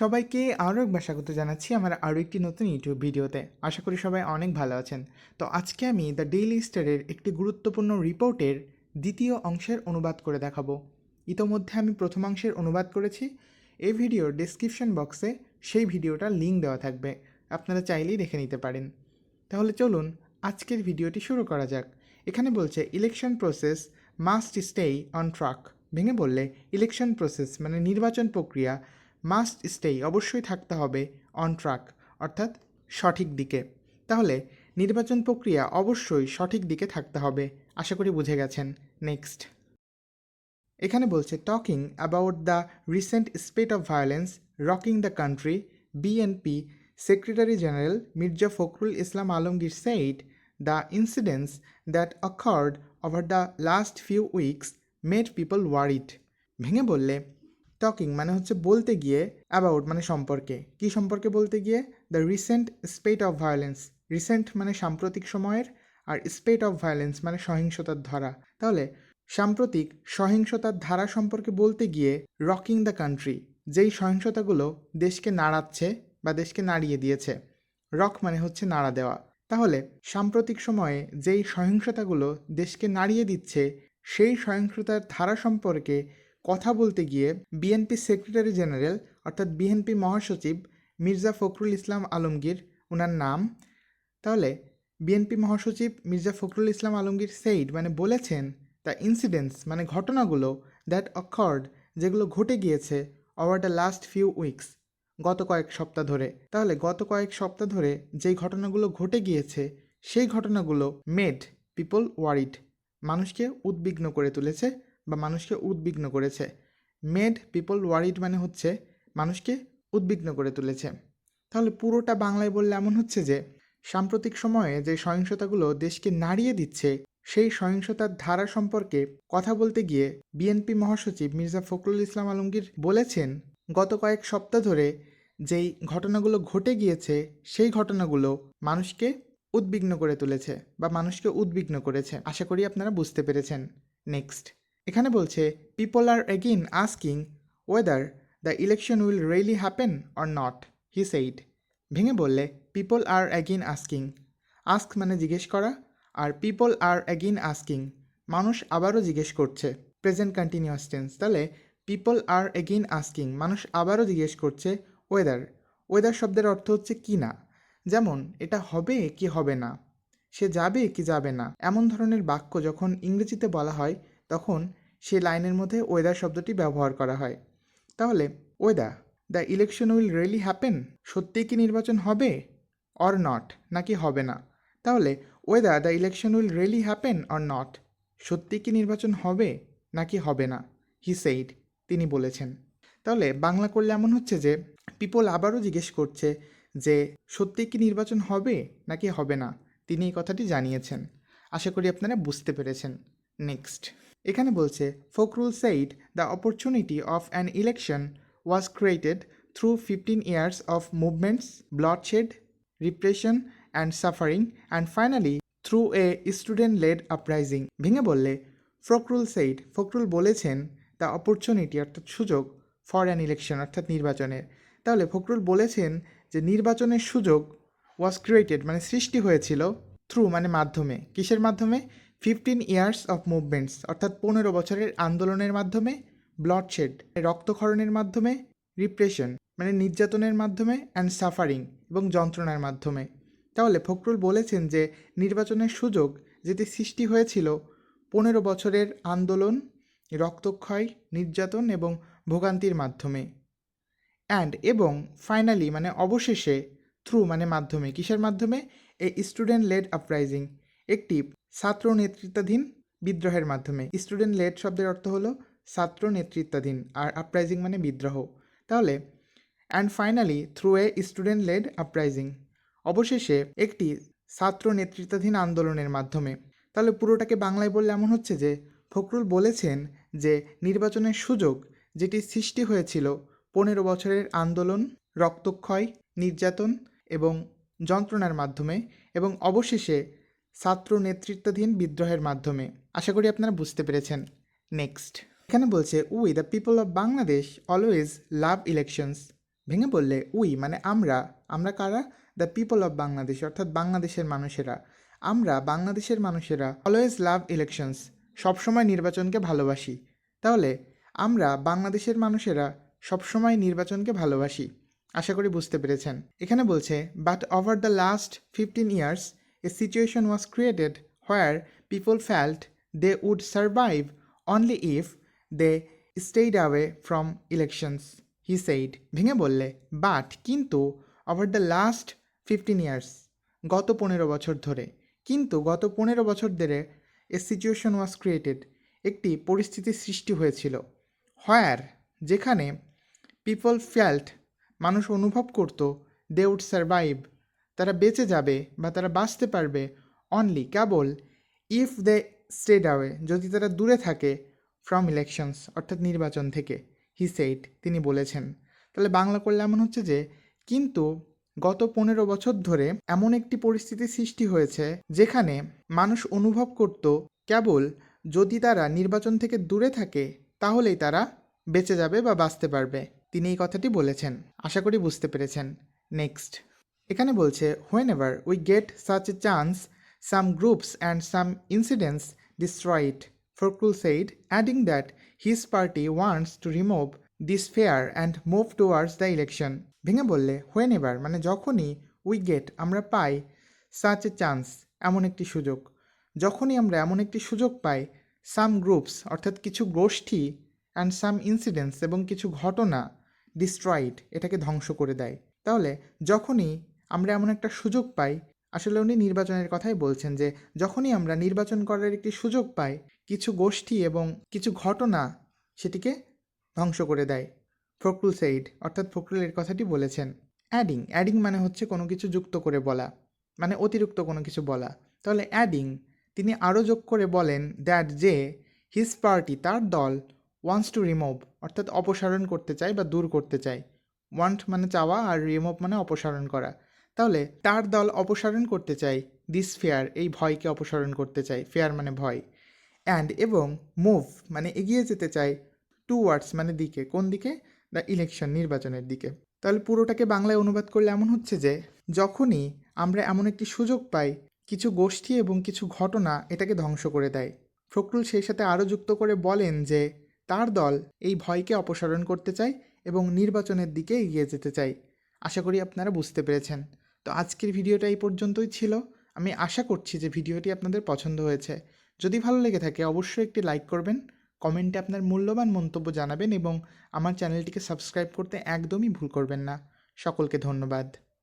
সবাইকে আরও একবার স্বাগত জানাচ্ছি আমার আরও একটি নতুন ইউটিউব ভিডিওতে। আশা করি সবাই অনেক ভালো আছেন। তো আজকে আমি দ্য ডেইলি স্টারের একটি গুরুত্বপূর্ণ রিপোর্টের দ্বিতীয় অংশের অনুবাদ করে দেখাবো। ইতোমধ্যে আমি প্রথম অংশের অনুবাদ করেছি। এই ভিডিওর ডিসক্রিপশন বক্সে সেই ভিডিওটার লিঙ্ক দেওয়া থাকবে। আপনারা চাইলেই দেখে নিতে পারেন। তাহলে চলুন আজকের ভিডিওটি শুরু করা যাক। এখানে বলছে election process must stay on track ভেঙে বললে ইলেকশন প্রসেস মানে নির্বাচন প্রক্রিয়া মাস্ট স্টে অবশ্যই থাকতে হবে অন ট্রাক অর্থাৎ সঠিক দিকে। তাহলে নির্বাচন প্রক্রিয়া অবশ্যই সঠিক দিকে থাকতে হবে, আশা করি বুঝে গেছেন। নেক্সট। এখানে বলছে talking about the recent spate of violence rocking the country BNP secretary general Mirza Fakhrul Islam Alamgir said the incidents that occurred over the last few weeks made people worried ভেঙে বললে talking মানে হচ্ছে বলতে গিয়ে about মানে সম্পর্কে। কি সম্পর্কে বলতে গিয়ে? The recent spate of violence recent মানে সাম্প্রতিক সময়ের আর স্পেট অফ ভায়োলেন্স মানে সহিংসতার ধারা। তাহলে সাম্প্রতিক সহিংসতার ধারা সম্পর্কে বলতে গিয়ে রকিং দ্য কান্ট্রি যেই সহিংসতাগুলো দেশকে নাড়াচ্ছে বা দেশকে নাড়িয়ে দিয়েছে। রক মানে হচ্ছে নাড়া দেওয়া। তাহলে সাম্প্রতিক সময়ে যেই সহিংসতাগুলো দেশকে নাড়িয়ে দিচ্ছে, সেই সহিংসতার ধারা সম্পর্কে কথা বলতে গিয়ে বিএনপি সেক্রেটারি জেনারেল অর্থাৎ বিএনপি মহাসচিব মির্জা ফখরুল ইসলাম আলমগীর ওনার নাম। তাহলে বিএনপি মহাসচিব মির্জা ফখরুল ইসলাম আলমগীর সেইড মানে বলেছেন দ্য ইনসিডেন্টস মানে ঘটনাগুলো দ্যাট অকার্ড যেগুলো ঘটে গিয়েছে over the last few weeks গত কয়েক সপ্তাহ ধরে। তাহলে গত কয়েক সপ্তাহ ধরে যেই ঘটনাগুলো ঘটে গিয়েছে, সেই ঘটনাগুলো মেড পিপল ওয়ারিড মানুষকে উদ্বিগ্ন করে তুলেছে। বা মানুষকে উদ্বিগ্ন করেছে। মেড পিপল ওয়ারিড মানে হচ্ছে মানুষকে উদ্বিগ্ন করে তুলেছে। তাহলে পুরোটা বাংলায় বললে এমন হচ্ছে যে, সাম্প্রতিক সময়ে যে সহিংসতাগুলো দেশকে নাড়িয়ে দিচ্ছে, সেই সহিংসতার ধারা সম্পর্কে কথা বলতে গিয়ে বিএনপি মহাসচিব মির্জা ফখরুল ইসলাম আলমগীর বলেছেন, গত কয়েক সপ্তাহ ধরে যেই ঘটনাগুলো ঘটে গিয়েছে, সেই ঘটনাগুলো মানুষকে উদ্বিগ্ন করে তুলেছে বা মানুষকে উদ্বিগ্ন করেছে। আশা করি আপনারা বুঝতে পেরেছেন। নেক্সট এখানে বলছে people are again asking whether the election will really happen or not he said ভেঙে বললে people are again asking ask মানে জিজ্ঞেস করা, আর পিপল আর অ্যাগেইন আস্কিং মানুষ আবারও জিজ্ঞেস করছে প্রেজেন্ট কন্টিনিউয়াস টেন্স তাহলে পিপল আর এগেইন আস্কিং মানুষ আবারও জিজ্ঞেস করছে ওয়েদার ওয়েদার শব্দের অর্থ হচ্ছে কি না? যেমন, এটা হবে কি হবে না? সে যাবে কি যাবে না? এমন ধরনের বাক্য যখন ইংরেজিতে বলা হয়, তখন সে লাইনের মধ্যে ওয়েদার শব্দটি ব্যবহার করা হয়। তাহলে whether the election will really happen সত্যিই কি নির্বাচন হবে? অর নট নাকি হবে না? তাহলে whether the election will really happen or not সত্যি কি নির্বাচন হবে? নাকি হবে না? হি সেইড তিনি বলেছেন। তাহলে, বাংলা করলে এমন হচ্ছে যে পিপল আবারও জিজ্ঞেস করছে যে সত্যি কি নির্বাচন হবে? নাকি হবে না? তিনি এই কথাটি জানিয়েছেন। আশা করি আপনারা বুঝতে পেরেছেন। নেক্সট এখানে বলছে, Fakhrul said the opportunity of an election was created through fifteen years of movements bloodshed repression and suffering and finally through a student led uprising ভেঙে বললে, ফখরুল সেইড ফখরুল বলেছেন দ্য অপরচুনিটি অর্থাৎ সুযোগ ফর অ্যান ইলেকশন অর্থাৎ নির্বাচনের। তাহলে ফখরুল বলেছেন যে নির্বাচনের সুযোগ ওয়াজ ক্রিয়েটেড মানে সৃষ্টি হয়েছিল থ্রু মানে মাধ্যমে। কিসের মাধ্যমে? ফিফটিন ইয়ার্স অফ মুভমেন্টস, অর্থাৎ পনেরো বছরের আন্দোলনের মাধ্যমে ব্লডশেড রক্তক্ষরণের মাধ্যমে রিপ্রেশন মানে নির্যাতনের মাধ্যমে অ্যান্ড সাফারিং এবং যন্ত্রণার মাধ্যমে। তাহলে ফখরুল বলেছেন যে, নির্বাচনের সুযোগ যেটি সৃষ্টি হয়েছিল, পনেরো বছরের আন্দোলন, রক্তক্ষয়, নির্যাতন, এবং ভোগান্তির মাধ্যমে। অ্যান্ড এবং ফাইনালি মানে অবশেষে থ্রু মানে মাধ্যমে, কিসের মাধ্যমে? এই স্টুডেন্ট লেড আপরাইজিং একটি ছাত্র নেতৃত্বাধীন বিদ্রোহের মাধ্যমে। স্টুডেন্ট লেড শব্দের অর্থ হলো ছাত্র নেতৃত্বাধীন আর আপরাইজিং মানে বিদ্রোহ। তাহলে and finally through a student led uprising অবশেষে একটি ছাত্র নেতৃত্বাধীন আন্দোলনের মাধ্যমে। তাহলে পুরোটাকে বাংলায় বললে এমন হচ্ছে যে, ফখরুল বলেছেন যে, নির্বাচনের সুযোগ যেটি সৃষ্টি হয়েছিল, পনেরো বছরের আন্দোলন, রক্তক্ষয়, নির্যাতন এবং যন্ত্রণার মাধ্যমে এবং অবশেষে ছাত্র নেতৃত্বাধীন বিদ্রোহের মাধ্যমে। আশা করি আপনারা বুঝতে পেরেছেন। নেক্সট এখানে বলছে we the people of Bangladesh always love elections ভেঙে বললে উই মানে আমরা। আমরা কারা? দ্য পিপল অফ বাংলাদেশ অর্থাৎ বাংলাদেশের মানুষেরা। আমরা, বাংলাদেশের মানুষেরা অলওয়েজ লাভ ইলেকশনস সবসময় নির্বাচনকে ভালোবাসি। তাহলে, আমরা, বাংলাদেশের মানুষেরা, সবসময় নির্বাচনকে ভালোবাসি। আশা করি বুঝতে পেরেছেন। এখানে বলছে but over the last fifteen years a situation was created where people felt they would survive only if they stayed away from elections he said ভেঙে বললে বাট কিন্তু over the last fifteen years গত পনেরো বছর ধরে, কিন্তু গত পনেরো বছর ধরে এ সিচুয়েশন ওয়াজ ক্রিয়েটেড একটি পরিস্থিতির সৃষ্টি হয়েছিল হোয়ার যেখানে পিপল ফেল্ট মানুষ অনুভব করত দে উড সার্ভাইভ তারা বেঁচে যাবে বা তারা বাঁচতে পারবে অনলি কেবল ইফ দে স্টেড অ্যাওয়ে যদি তারা দূরে থাকে ফ্রম ইলেকশনস অর্থাৎ নির্বাচন থেকে। হি সেইড তিনি বলেছেন। তাহলে বাংলা করলে এমন হচ্ছে যে, কিন্তু গত পনেরো বছর ধরে এমন একটি পরিস্থিতি সৃষ্টি হয়েছে যেখানে মানুষ অনুভব করত, কেবল যদি তারা নির্বাচন থেকে দূরে থাকে, তাহলেই তারা বেঁচে যাবে বা বাঁচতে পারবে। তিনি এই কথাটি বলেছেন। আশা করি বুঝতে পেরেছেন। নেক্সট এখানে বলছে whenever we get such a chance some groups and some incidents destroyed Fakhrul said adding that his party wants to remove this fear and move towards the election ভেঙে বললে হোয়েন এভার মানে যখনই we get আমরা পাই such a chance এমন একটি সুযোগ। যখনই আমরা এমন একটি সুযোগ পাই সাম গ্রুপস অর্থাৎ কিছু গোষ্ঠী অ্যান্ড সাম ইনসিডেন্টস এবং কিছু ঘটনা ডিস্ট্রয়েড এটাকে ধ্বংস করে দেয়। তাহলে যখনই আমরা এমন একটা সুযোগ পাই। আসলে উনি নির্বাচনের কথাই বলছেন যে, যখনই আমরা নির্বাচন করার একটি সুযোগ পাই, কিছু গোষ্ঠী এবং কিছু ঘটনা সেটিকে ধ্বংস করে দেয়। ফকরুল সেইড অর্থাৎ ফকরুল এর কথাটি বলেছেন, অ্যাডিং অ্যাডিং মানে হচ্ছে কোনো কিছু যুক্ত করে বলা মানে অতিরিক্ত কোনো কিছু বলা। তাহলে অ্যাডিং, তিনি আরও যোগ করে বলেন দ্যাট যে, হিজ পার্টি, তার দল ওয়ান্টস টু রিমুভ, অর্থাৎ অপসারণ করতে চায় বা দূর করতে চায়। ওয়ান্ট মানে চাওয়া আর রিমুভ মানে অপসারণ করা। তাহলে তার দল অপসারণ করতে চায় দিস ফেয়ার এই ভয়কে অপসারণ করতে চায় ফেয়ার মানে ভয়। অ্যান্ড এবং মুভ মানে এগিয়ে যেতে চায় টু ওয়ার্ডস মানে দিকে। কোন দিকে? দ্য ইলেকশন নির্বাচনের দিকে। তাহলে পুরোটাকে বাংলায় অনুবাদ করলে এমন হচ্ছে যে, যখনই আমরা এমন একটি সুযোগ পাই, কিছু গোষ্ঠী এবং কিছু ঘটনা এটাকে ধ্বংস করে দেয়। ফখরুল সেই সাথে আরও যুক্ত করে বলেন যে, তার দল এই ভয়কে অপসারণ করতে চায় এবং নির্বাচনের দিকে এগিয়ে যেতে চায়। আশা করি আপনারা বুঝতে পেরেছেন। তো আজকের ভিডিওটা এই পর্যন্তই ছিল। আমি আশা করছি যে ভিডিওটি আপনাদের পছন্দ হয়েছে। যদি ভালো লেগে থাকে অবশ্যই একটি লাইক করবেন, কমেন্টে আপনার মূল্যবান মন্তব্য জানাবেন এবং আমার চ্যানেলটিকে সাবস্ক্রাইব করতে একদমই ভুল করবেন না। সকলকে ধন্যবাদ।